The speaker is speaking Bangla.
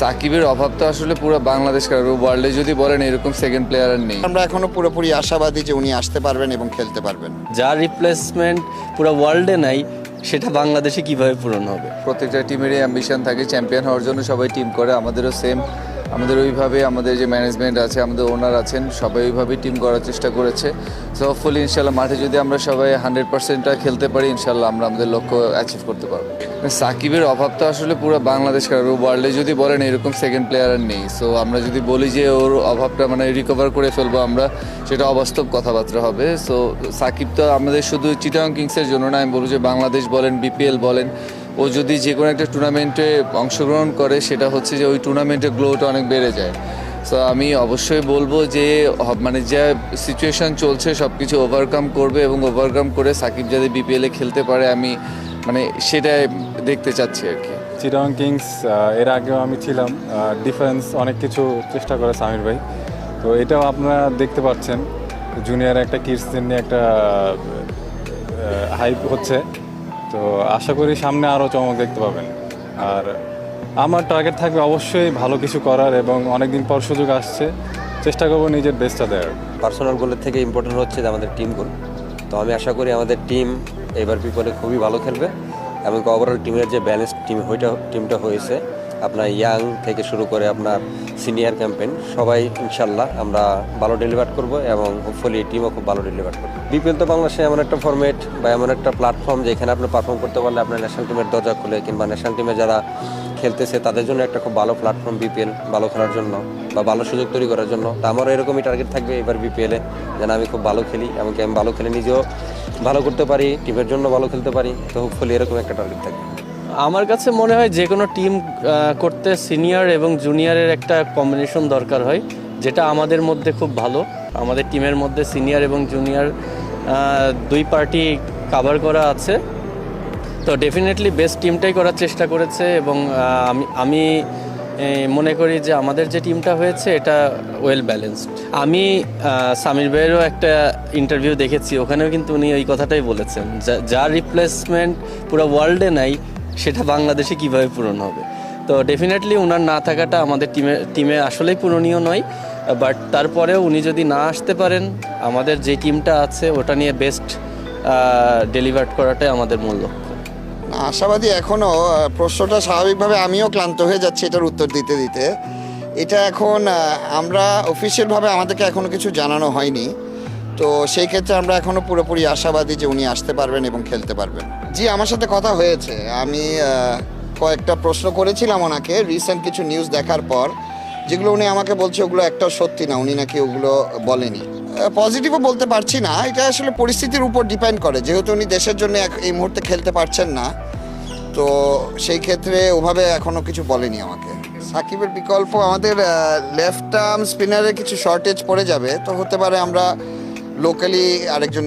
সাকিবের অভাব তো আসলে পুরো বাংলাদেশ ওয়ার্ল্ডে যদি বলেন এরকম সেকেন্ড প্লেয়ার আর নেই। আমরা এখনও পুরোপুরি আশাবাদী যে উনি আসতে পারবেন এবং খেলতে পারবেন। যা রিপ্লেসমেন্ট পুরো ওয়ার্ল্ডে নাই সেটা বাংলাদেশে কীভাবে পূরণ হবে? প্রত্যেকটা টিমেরই অ্যাম্বিশন থাকে চ্যাম্পিয়ন হওয়ার জন্য সবাই টিম করে আমাদেরও সেম আমাদের ওইভাবে আমাদের যে ম্যানেজমেন্ট আছে, আমাদের ওনার আছেন, সবাই ওইভাবেই টিম করার চেষ্টা করেছে। সো হোপফুলি ইনশাল্লাহ মাঠে যদি আমরা সবাই হান্ড্রেড পার্সেন্টটা খেলতে পারি ইনশাল্লাহ আমরা আমাদের লক্ষ্য অ্যাচিভ করতে পারব। সাকিবের অভাব তো আসলে পুরো বাংলাদেশ কারণ ওয়ার্ল্ডে যদি বলেন, এরকম সেকেন্ড প্লেয়ার আর নেই। সো আমরা যদি বলি যে ওর অভাবটা মানে রিকভার করে ফেলব আমরা, সেটা অবাস্তব কথাবার্তা হবে। সো সাকিব তো আমাদের শুধু চিটাং কিংসের জন্য না, আমি বলব যে বাংলাদেশ বলেন বিপিএল বলেন ও যদি যে কোনো একটা টুর্নামেন্টে অংশগ্রহণ করে, সেটা হচ্ছে যে ওই টুর্নামেন্টের গ্লোটা অনেক বেড়ে যায়। সো আমি অবশ্যই বলব যে মানে যা সিচুয়েশন চলছে সব কিছু ওভারকাম করবে এবং ওভারকাম করে সাকিব যাতে বিপিএলে খেলতে পারে, আমি মানে সেটাই দেখতে চাচ্ছি আর কি। চিরং কিংস এর আগেও আমি ছিলাম। ডিফারেন্স অনেক কিছু চেষ্টা করে সামির ভাই। তো এটাও আপনারা দেখতে পাচ্ছেন। জুনিয়র একটা কিডসদের নিয়ে একটা হাইপ হচ্ছে। তো আশা করি সামনে আরও চমক দেখতে পাবেন। আর আমার টার্গেট থাকবে অবশ্যই ভালো কিছু করার এবং অনেকদিন পর সুযোগ আসছে, চেষ্টা করব নিজের বেস্টটা দেওয়ার। পার্সোনাল গোলের থেকে ইম্পর্টেন্ট হচ্ছে যে আমাদের টিম গোল। তো আমি আশা করি আমাদের টিম এবার বিপদে খুবই ভালো খেলবে এবং ওভারঅল টিমের যে ব্যালেন্স টিম হইটা টিমটা হয়েছে আপনার ইয়াং থেকে শুরু করে আপনার সিনিয়র ক্যাম্পেন সবাই ইনশাল্লাহ আমরা ভালো ডেলিভার করব এবং হোপফুলি টিমও খুব ভালো ডেলিভার করবে। বিপিএল তো বাংলাদেশে এমন একটা ফরম্যাট বা এমন একটা প্ল্যাটফর্ম যেখানে আপনি পারফর্ম করতে পারলে আপনার ন্যাশনাল টিমের দরজা খুলে কিংবা ন্যাশনাল টিমে যারা খেলতেছে তাদের জন্য একটা খুব ভালো প্ল্যাটফর্ম বিপিএল, ভালো খেলার জন্য বা ভালো সুযোগ তৈরি করার জন্য। তো আমারও এরকমই টার্গেট থাকবে এবার বিপিএলে যেন আমি খুব ভালো খেলি এমনকি আমি ভালো খেলে নিজেও ভালো করতে পারি টিমের জন্য ভালো খেলতে পারি। তো হোপফুলি এরকম একটা টার্গেট থাকবে। আমার কাছে মনে হয় যে কোনো টিম করতে সিনিয়র এবং জুনিয়রের একটা কম্বিনেশন দরকার হয়, যেটা আমাদের মধ্যে খুব ভালো। আমাদের টিমের মধ্যে সিনিয়র এবং জুনিয়র দুই পার্টি কাভার করা আছে। তো ডেফিনেটলি বেস্ট টিমটাই করার চেষ্টা করেছে এবং আমি আমি মনে করি যে আমাদের যে টিমটা হয়েছে, এটা ওয়েল ব্যালেন্সড আমি সামির ভাইয়েরও একটা ইন্টারভিউ দেখেছি, ওখানেও কিন্তু উনি ওই কথাটাই বলেছেন, যা- যার রিপ্লেসমেন্ট পুরো ওয়ার্ল্ডে নাই সেটা বাংলাদেশে কীভাবে পূরণ হবে? তো ডেফিনেটলি ওনার না থাকাটা আমাদের টিমে টিমে আসলেই পূরণীয় নয় বাট তারপরেও উনি যদি না আসতে পারেন, আমাদের যে টিমটা আছে ওটা নিয়ে বেস্ট ডেলিভার করাটাই আমাদের মূল লক্ষ্য। আশাবাদী এখনও প্রশ্নটা স্বাভাবিকভাবে আমিও ক্লান্ত হয়ে যাচ্ছি এটার উত্তর দিতে দিতে। এটা এখন আমরা অফিসিয়ালভাবে আমাদেরকে এখনও কিছু জানানো হয়নি। তো সেই ক্ষেত্রে আমরা এখনও পুরোপুরি আশাবাদী যে উনি আসতে পারবেন এবং খেলতে পারবেন। জি, আমার সাথে কথা হয়েছে। আমি কয়েকটা প্রশ্ন করেছিলাম ওনাকে। রিসেন্ট কিছু নিউজ দেখার পর, যেগুলো উনি আমাকে বলছে ওগুলো একটাও সত্যি না, উনি নাকি ওগুলো বলেনি। পজিটিভও বলতে পারছি না। এটা আসলে পরিস্থিতির উপর ডিপেন্ড করে। যেহেতু উনি দেশের জন্য এই মুহূর্তে খেলতে পারছেন না, তো সেই ক্ষেত্রে ওভাবে এখনও কিছু বলেনি আমাকে। সাকিবের বিকল্প আমাদের লেফট আর্ম স্পিনারের কিছু শর্টেজ পড়ে যাবে। তো হতে পারে আমরা লোকালি আরেকজন